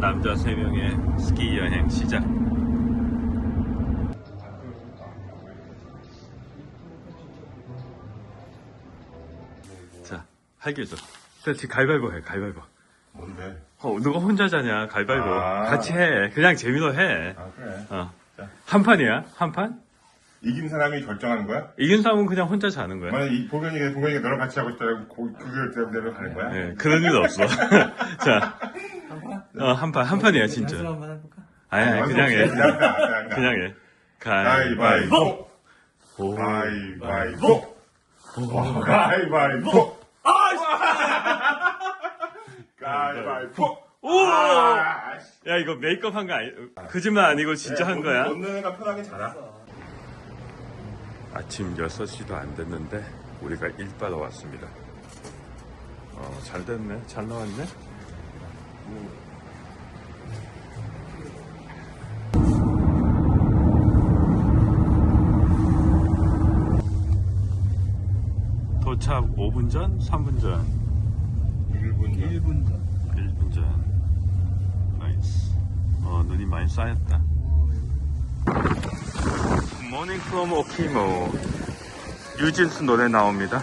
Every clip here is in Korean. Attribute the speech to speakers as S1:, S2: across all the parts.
S1: 남자 3명의 스키 여행 시작. 자, 할게죠. 지금 가위바위보 해, 가위바위보.
S2: 뭔데?
S1: 어, 누가 혼자 자냐, 가위바위보.
S2: 아.
S1: 같이 해. 그냥 재미로 해.
S2: 아 그래.
S1: 어. 판이야? 한 판?
S2: 이긴 사람이 결정하는 거야?
S1: 이긴 사람은 그냥 혼자 자는 거야.
S2: 만약 이 보경이가 보경이가 너랑 같이 하고 싶다면 그 그대로 가는 거야?
S1: 예, 그런 일 없어. 자, 어, 한 판, 한 판이야, 진짜.
S3: 연습 한번 해볼까?
S1: 아니, 아니, 그냥 해.
S2: 그냥 가,
S1: 해.
S2: 가위바위보.
S1: 오.
S2: 가위바위보. 가위바위보. 가위바위보.
S1: 오!
S2: 아, 씨.
S1: 야, 이거 메이크업 한 거 아니, 거짓말 아니고 진짜 한 거야?
S2: 애가 편하게 자라.
S1: 아침 6시도 안 됐는데, 우리가 일 바러 왔습니다. 어, 잘 됐네. 잘 나왔네. 도착 5분 전? 3분 전?
S2: 1분
S3: 1분 전.
S1: 1분 전. 나이스. 어, 눈이 많이 쌓였다. 모닝 프롬 오키모. 유진스 노래 나옵니다.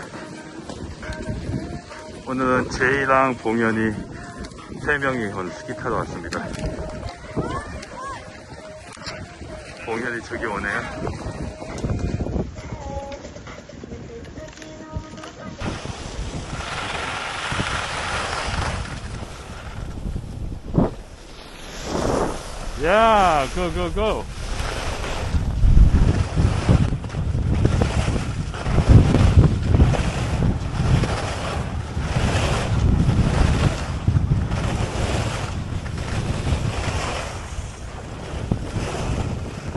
S1: 오늘은 제이랑 봉현이 세 명이 오늘 스키 타러 왔습니다. 봉현이 저기 오네요. 야, go, go, go.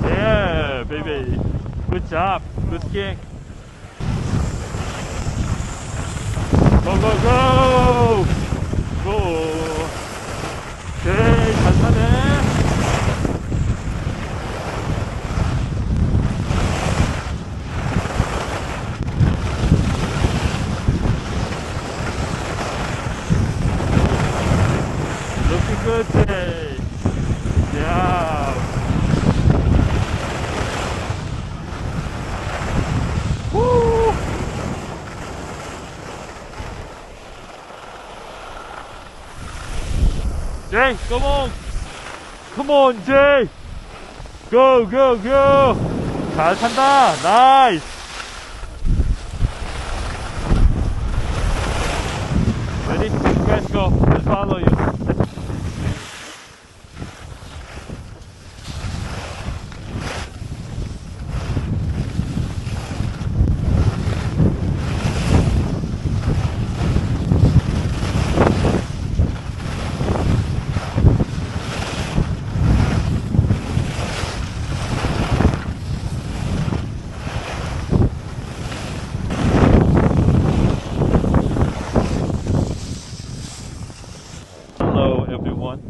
S1: Yeah, baby. Good job. Good skiing. Come on. Come on, Jay. Go, go, go. 잘 탄다. 나이스. Ready? Let's go. Let's follow you. Hello everyone.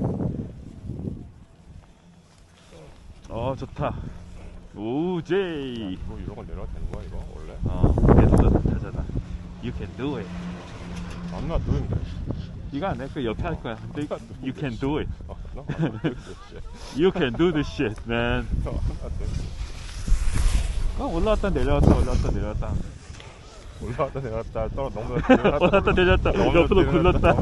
S1: 어 좋다. 오 제이.
S2: 뭐 이런 걸 내려도 되는 거야 이거 원래?
S1: 어 얘도 좋다잖아. You can do it.
S2: I'm not doing that.
S1: 이거 안 해. 그 옆에 할 거야. 근데 you can do it.
S2: Oh, no, this shit.
S1: You can do the shit, man.
S2: No, I'm not doing this.
S1: 어, 올라왔다 내려왔다 올라왔다 내려왔다.
S2: 올라왔다 내려왔다 떨어 너무
S1: 올라왔다 내려왔다. 옆으로 굴렀다.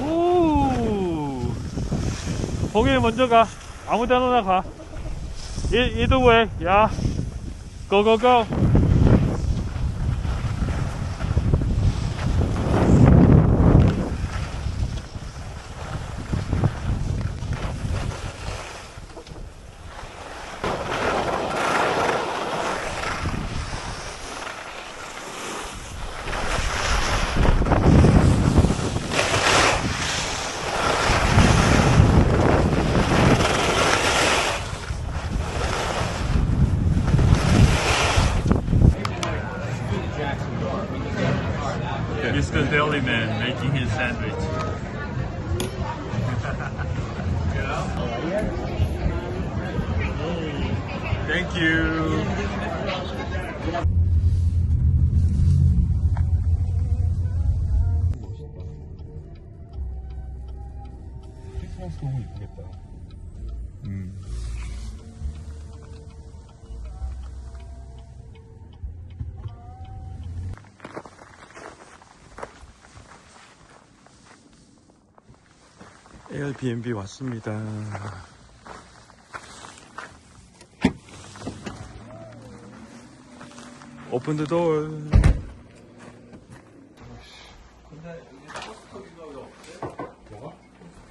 S1: 오. 거기 먼저 가. 아무 데나 가. 이, way. 야. Go. 에어비앤비 왔습니다. 오픈 더 door.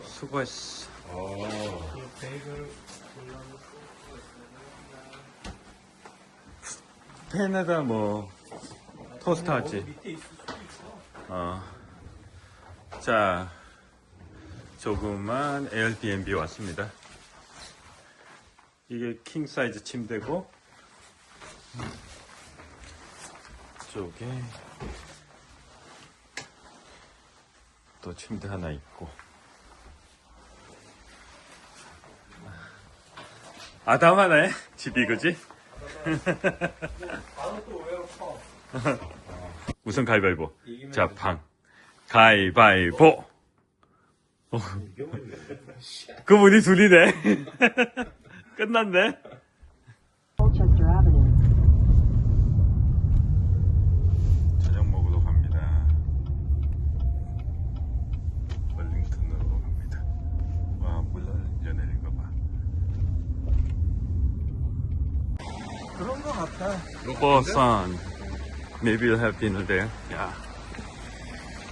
S1: 수고했어. 팬에다 뭐 토스트 하지. 어. 자, 조그만 에어비앤비 왔습니다. 이게 킹 사이즈 침대고 쪽에 또 침대 하나 있고. 아담하네 집이 그지? 우선 가위바위보. 자 방. 가위바위보 어. 그분이 둘이네. 끝났네. 저녁 먹으러 갑니다. 월링턴으로 갑니다. 와 물론 이제 내린 거 봐.
S4: 그런 거 같아.
S1: For sun Maybe you'll have dinner there. 야.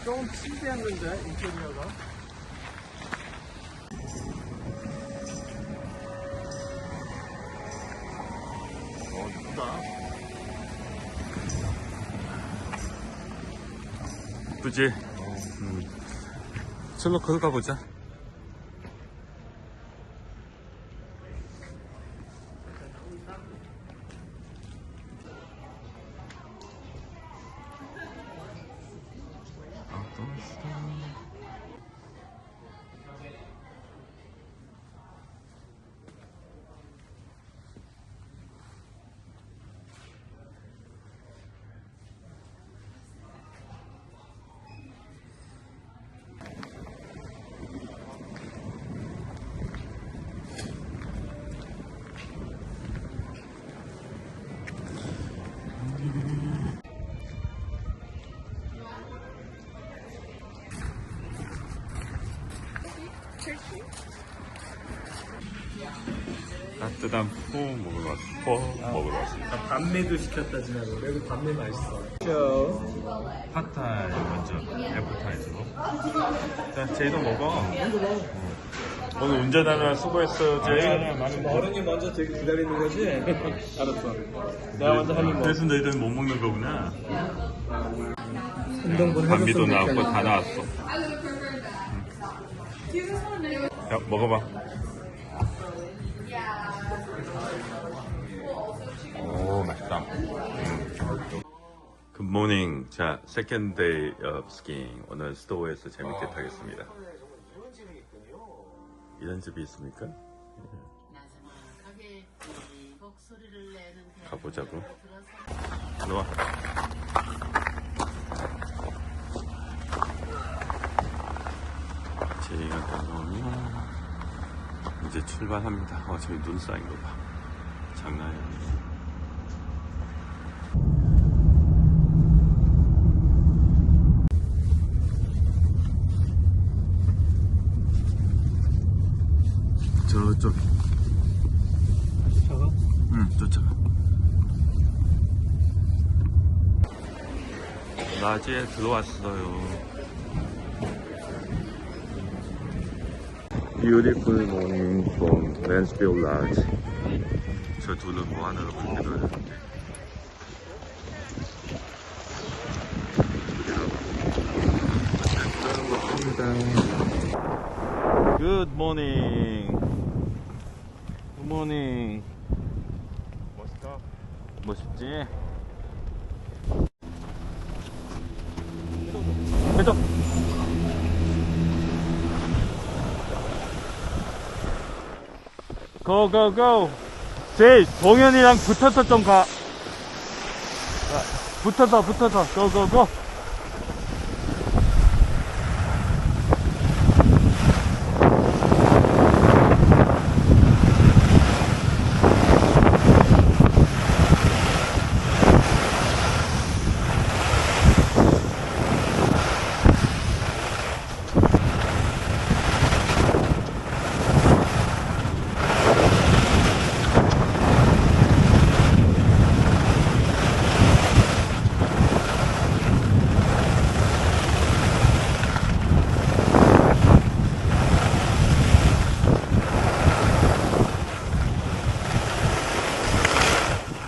S4: 좀 침대였는데 인테리어가.
S1: 이쁘지? 음. 절로 걸어가 보자 따뜻한 포 먹으러 왔어 포 먹으러 왔습니다
S4: 밤매도 시켰다 지나고. 그래도 밤매 맛있어. 저
S1: 팟타이 먼저 애프타이저로 자 제이도 먹어 응. 오늘 운전하느라 수고했어 제이
S4: 어른이 먼저 되게 기다리는 거지. 알았어. 내가 먼저 할일 먹어.
S1: 그래서 너희들은 못 먹는 거구나
S4: 운동분 해줬으면
S1: 나왔고. 다 나왔어 야 먹어봐 오 맛있다. 굿모닝 자 세컨 데이 of skiing. 오늘 스토어에서 재밌게 타겠습니다. 이런 집이 있습니까? 가보자고. 들어와. 제이가 들어오면 이제 출발합니다. 어 저기 눈 쌓인 거 봐. 장난이 아니야 저쪽
S4: 저거?
S1: 응, 쫓아가. 낮에 들어왔어요. Beautiful morning from Mansfield Lodge. 저 둘은 뭐 하느라 그렇게 놀랐는데. Good morning. Good morning.
S2: 멋있다.
S1: 멋있지? 해줘! Go!
S5: 제이, 동현이랑 붙어서 좀 가. 자, 붙어서, 붙어서. 고, 고, 고.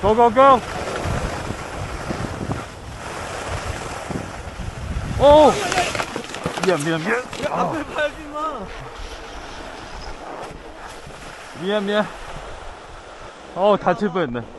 S5: 고, 고, 고. 오! 미안, 미안, 미안.
S4: 앞을 봐야지 마.
S5: 미안, 미안. 어, 다칠 뻔했네.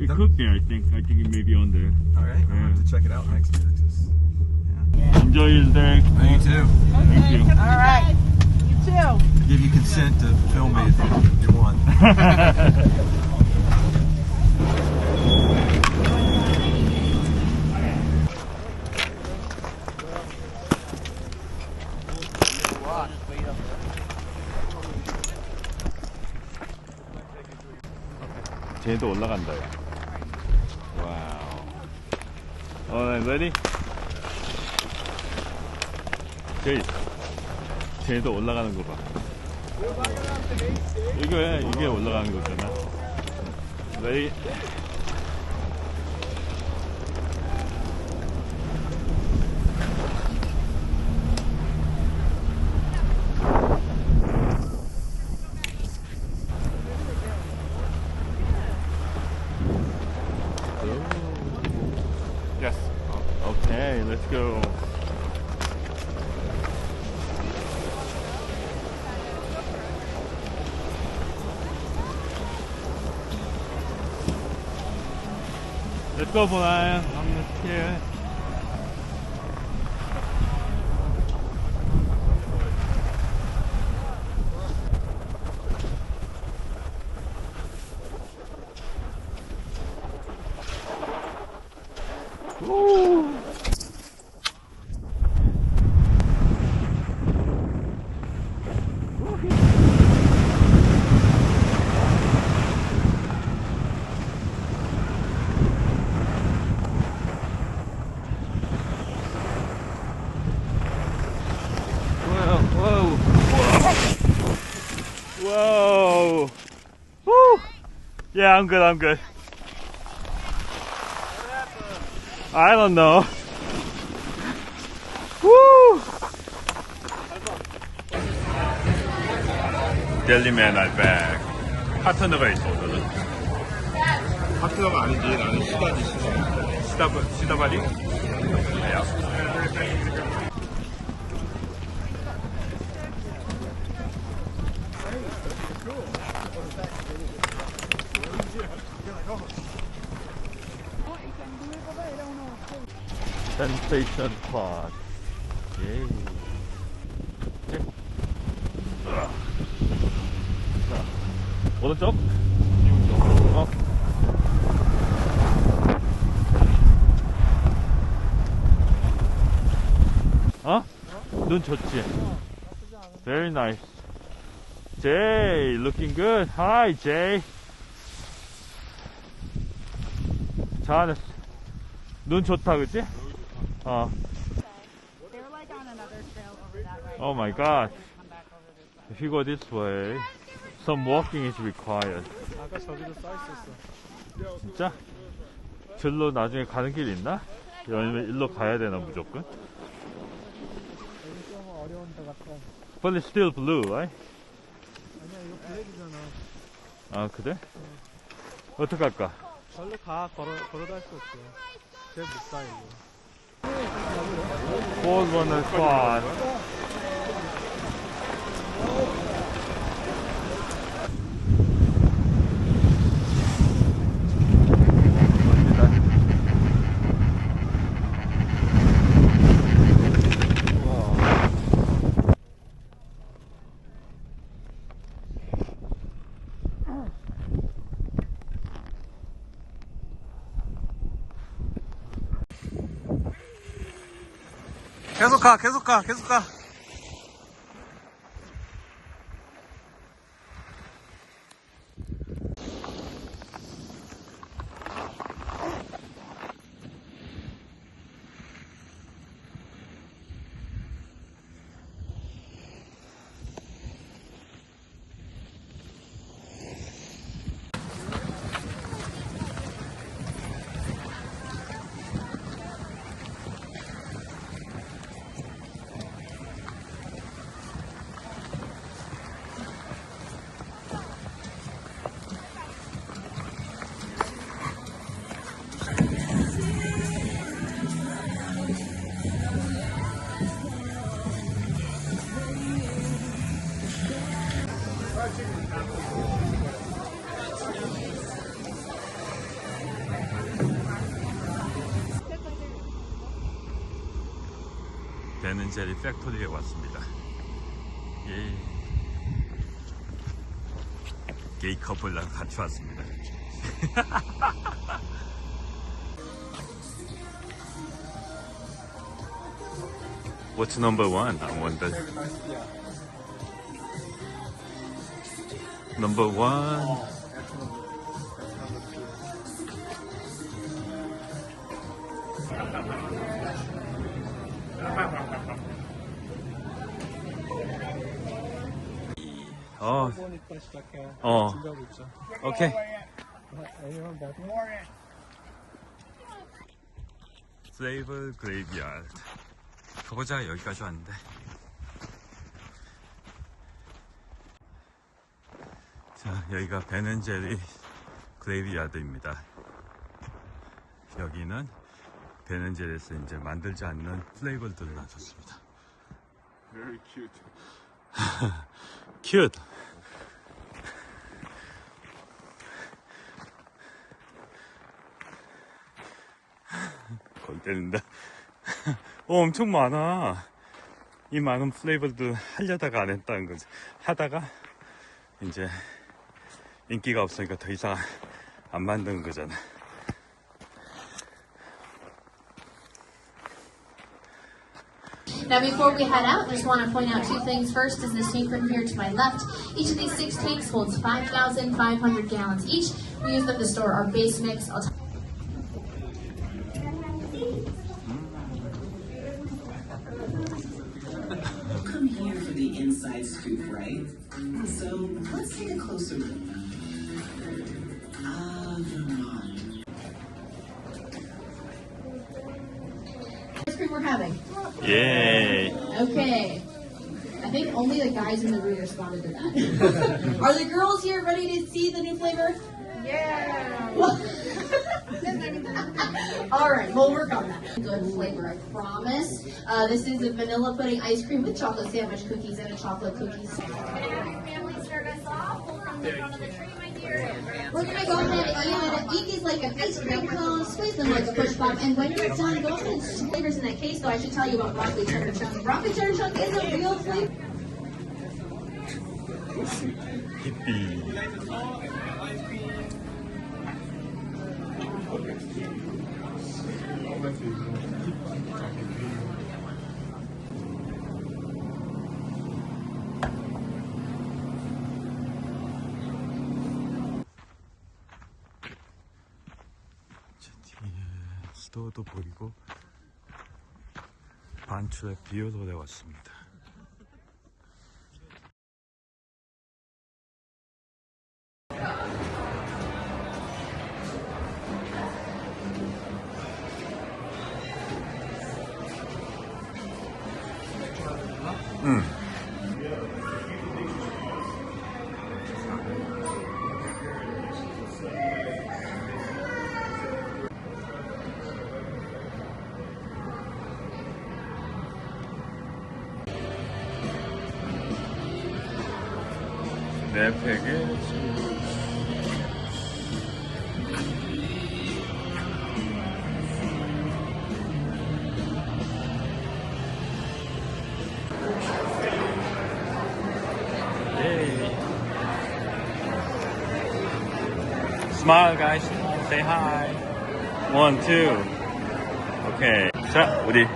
S5: It could be, I think. I think it may be on there.
S6: All right, I'll have to check it out next year. Just-
S5: Enjoy your day.
S6: Oh, you too.
S5: Thank you.
S7: All right. You too.
S6: Give you consent to film me if you, you want.
S5: 쟤도 올라간다, 야. 와우. 어, ready? 제이. 쟤도 올라가는 거 봐. 이게, 이게 올라가는 거잖아. ready? Yes. Okay, let's go. I'm here. Whoa, Yeah, I'm good, I'm good. I don't know. Woo. 델리맨 알백 파트너가 있어 오늘은
S2: 파트너가 아니지. 나는 시다지, 시다.
S5: 시다 시다바리 야 센세이션 팟 예. 예. 자, 오른쪽 어. 어? 눈 좋지? Very nice.
S1: Jay, looking good. Hi, Jay. 잘했어. 눈 좋다, 그치? 어. Oh my god. If you go this way, some walking is required.
S4: 아까 저기도 써 있었어.
S1: 진짜? 절로 나중에 가는 길 있나? 아니면 일로 가야 되나, 무조건?
S4: 여기 좀 어려운 데 같아.
S1: But it's still blue, right?
S4: 아니야 이거 블랙이잖아.
S1: 아, 그래? 어떡할까?
S4: 절로 가 걸어 걸어갈 수 없어. 쟤못가 일 Fold
S1: one and four.
S6: 계속 가, 계속 가, 계속 가.
S1: 베는제리 팩토리에 왔습니다. 예. 게이 커플랑 같이 왔습니다. Number one? I wonder. Number one. 어. 오케이. 슬레이브 그레이비아드. 가보자 여기까지 왔는데. 자, 여기가 베넨제리 그레이비아드입니다. 여기는 베넨제리에서 이제 만들지 않는 플레이블들을 놔뒀습니다.
S2: Very cute.
S1: 큐 트. 골 때린다. 어, 엄청 많아. 이 많은 플레이블들 하려다가 안 했다는 거지. 하다가 이제 인기가 없으니까 더 이상 안 만드는 거잖아.
S8: Now, before we head out, just want to point out two things. First is this tank room here to my left. Each of these six tanks holds 5,500 gallons each. We use them to store our base mix. Having.
S1: 예.
S8: Okay. I think only the guys in the room responded to that. Are the girls here ready to see the new flavor? Yeah. All right, we'll work on that. Good flavor, I promise. Uh, this is a vanilla pudding ice cream with chocolate sandwich cookies and a chocolate cookies.
S9: family start us off. We'll come in front of the tree, my dear.
S8: We're gonna go ahead and eat these like an ice cream cone, squeeze them like a push pop, and when you're done, go ahead and switch flavors in that case. Though I should tell you about broccoli cheddar chunk. Broccoli cheddar chunk is a real flavor.
S1: 히 피. 스토어도 보이고 반출의 비오돌에 왔습니다. 내 팩에 Smile guys, say hi. One, two. 오케이. 자, 우리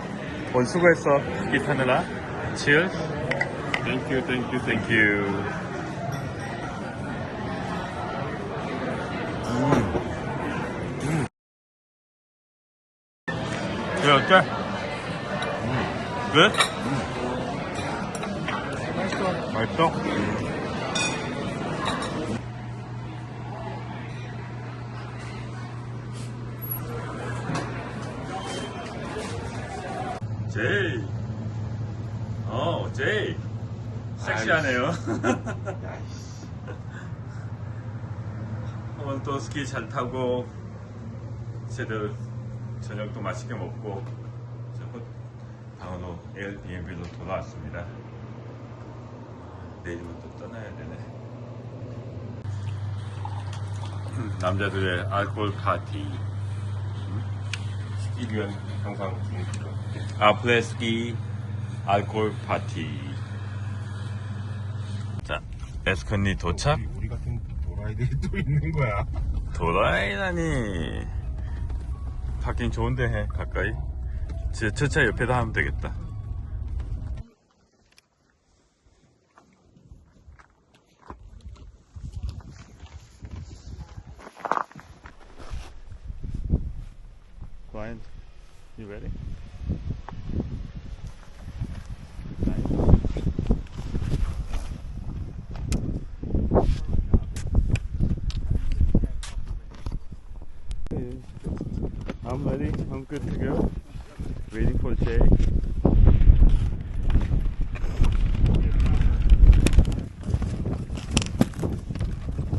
S1: 오늘 수고했어. 기 타느라. Cheers. Thank you, thank you, thank you. 어때? 왜? 맛있어. 맛있어? 제이. 어, 제이. 섹시하네요. 오늘 또 스키 잘 타고, 새들 저녁도 맛있게 먹고, 에어비앤비로 돌아왔습니다. 내일은 또 떠나야 되네. 음, 남자들의 알코올 파티. 스키 위한 영상 중이죠. 아플레스키 알코올 파티. 자, 에스컨니 도착.
S2: 우리, 우리 같은 도라이들이 또 있는 거야.
S1: 도라이다니. 파킹 좋은데 해, 가까이. 제, 저 차 옆에다 하면 되겠다. Brian, you ready? I'm ready. I'm good to go. Waiting for Jay.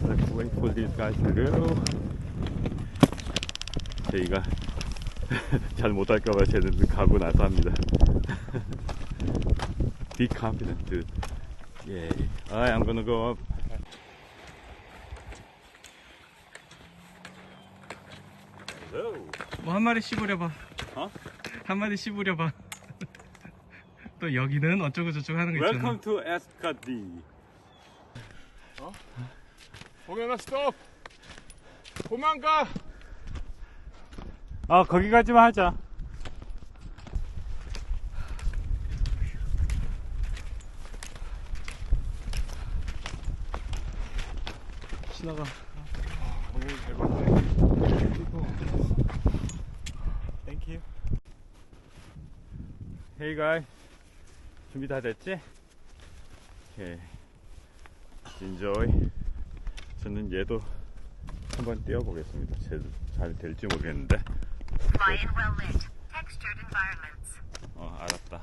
S1: Let's wait for these guys to go. 제이가 잘 못할까봐 쟤는 가고 나서 합니다. Be confident, dude. Yay. Alright, I'm gonna go up.
S6: 뭐 한 마리 씹으려봐.
S1: 어?
S6: 한 마리 씹으려봐. 또 여기는 어쩌고 저쩌고 하는 거 있잖아.
S1: Welcome to Ascadi.
S2: 공연아 스톱. 도망가.
S1: 아 거기까지만 하자.
S6: 지나가.
S1: Thank you. Hey guy. 준비 다 됐지? 오케이. Enjoy. 저는 얘도 한번 띄워보겠습니다. 잘 될지 모르겠는데. 어, 알았다.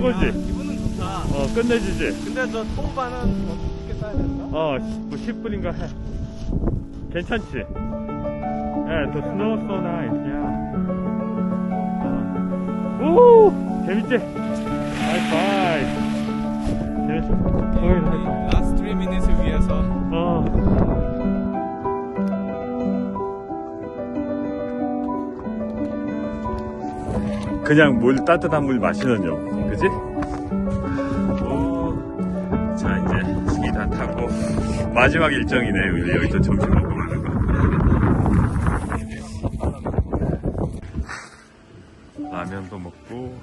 S1: 최고지.
S4: 기분은 좋다.
S1: 어, 끝내주지.
S4: 근데 저 통반은 어떻게 써야 되나?
S1: 어, 10, 10분인가 해. 괜찮지? 예, 또 스노우 소 나이스, 야. 어. 오! 재밌지? 하이파이. 재밌어. 하이파이.
S4: 라스트 3 미닛을 위해서
S1: 어. 그냥 물, 따뜻한 물 마시는 용. 그지? 오. 자, 이제 ski 다 타고 마지막 일정이네. 우리 여기서 점심 먹고 가는 거. 라면도 먹고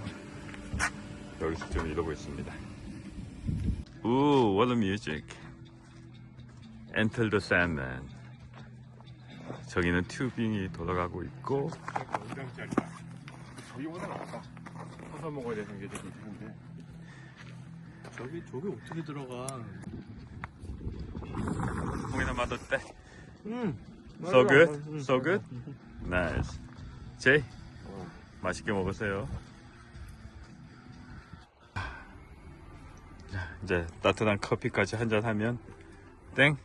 S1: 여기서 좀 이러고 있습니다. 오, what a music. Enter the Sandman. 저기는 튜빙이 돌아가고 있고
S2: 저기보다 낫다. 서서 먹어야 되는 게좀 이상한데.
S4: 저기 저기 어떻게 들어가?
S1: 공이나 맛어때
S4: 음.
S1: So good? So good? Nice. 제이 맛있게 먹으세요. 자, 이제 따뜻한 커피까지 한잔 하면 땡.